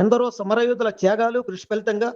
ఎందరో సమరయోధుల త్యాగాలు కృషి ఫలితంగా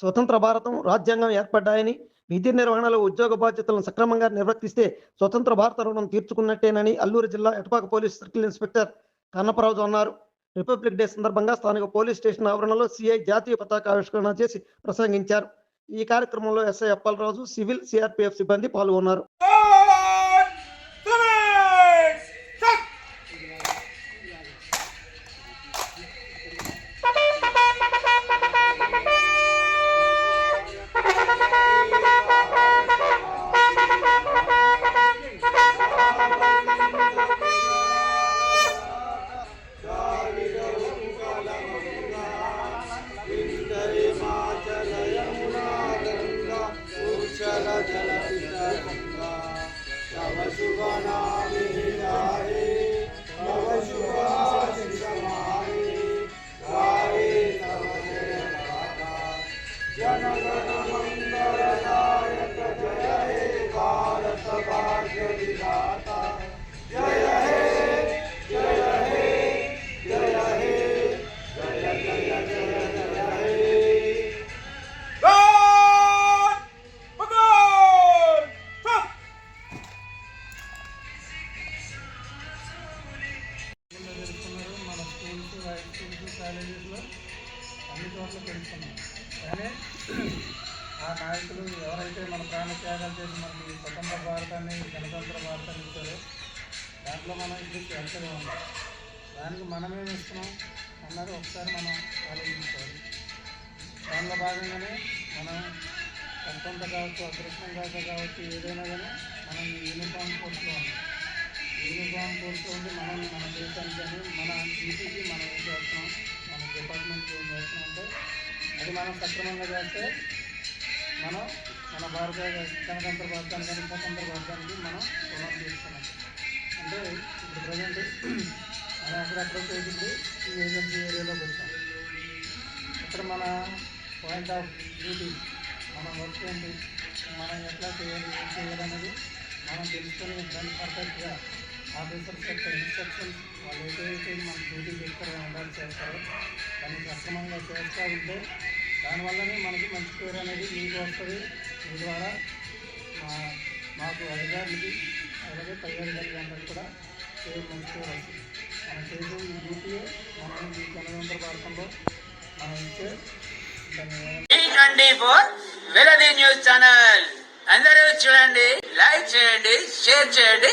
స్వతంత్ర భారతం రాజ్యాంగం ఏర్పడ్డాయని విధి నిర్వహణలో ఉద్యోగ బాధ్యతలను సక్రమంగా నిర్వర్తిస్తే స్వతంత్ర భారత రుణం తీర్చుకున్నట్టేనని అల్లూరు జిల్లా Etapaka police circle inspector Kannaparaju అన్నారు. రిపబ్లిక్ డే సందర్భంగా స్థానిక పోలీస్ స్టేషన్ ఆవరణలో సిఐ జాతీయ పతాక ఆవిష్కరణ చేసి ప్రసంగించారు. ఈ కార్యక్రమంలో ఎస్ఐ అప్పలరాజు సివిల్ సిఆర్పిఎఫ్ సిబ్బంది పాల్గొన్నారు. जनगणमङ्गलनायक जय हे भारतभाग्यविना అన్ని చోట్ల కానీ ఆ నాయకులు ఎవరైతే మన ప్రాణ త్యాగాలు చేసి మనకి స్వతంత్ర భారతాన్ని గణతంత్ర భారతాన్ని ఇచ్చారో దాంట్లో మనం ఇప్పుడు ఎంతగా ఉన్నాం. దానికి మనమేం ఇస్తున్నాం అన్నది ఒకసారి మనం ఆలోచించుకోవాలి. దానిలో భాగంగానే మనం కష్టంతో కావచ్చు అదృష్టం కాక కావచ్చు ఏదైనా కానీ మనం ఈ యూనిఫామ్ కోర్సులో ఉన్నాం. యూనిఫామ్ కోర్సులో ఉండి మనం మన దేశానికి కానీ మన ఇంటికి మనం ఏం చేస్తున్నాం? ఏం అది మనం సక్రమంగా చేస్తే మనం మన భారత గణతంత్ర భారతానికి కానీ స్వతంత్ర భారతానికి మనం రుణం తీసుకున్నాం అంటే ఇప్పుడు ప్రజెంట్ మనం ఎక్కడెక్కడ చేసింది ఈ ఏజెన్సీ ఏరియాలోకి వచ్చాం. ఇక్కడ మన పాయింట్ ఆఫ్ డ్యూటీ మన వర్క్ ఏంటి మనం ఎట్లా చేయాలి ఏం చేయాలనేది మనం తెలుసుకొని దాన్ని పర్ఫెక్ట్గా ఆఫీసర్స్ యొక్క ఇన్స్ట్రక్షన్స్ వాళ్ళు ఏదైతే మన డ్యూటీ చేస్తారో ఉండాలి చేస్తారో దాన్ని సక్రమంగా చేస్తూ ఉంటే దానివల్లనే మనకి మంచి పేరు అనేది మీకు వస్తుంది. మీ ద్వారా మాకు అధికారులకి అలాగే పై అధికారులకి కూడా పేరు మంచి పేరు వస్తుంది. మనం చేసే ఈ డ్యూటీ మనం ఈ గణతంత్ర భారతంలో మనం ఇచ్చే ధన్యవాదాలు వెలది న్యూస్ ఛానల్. అందరూ చూడండి లైక్ చేయండి షేర్ చేయండి.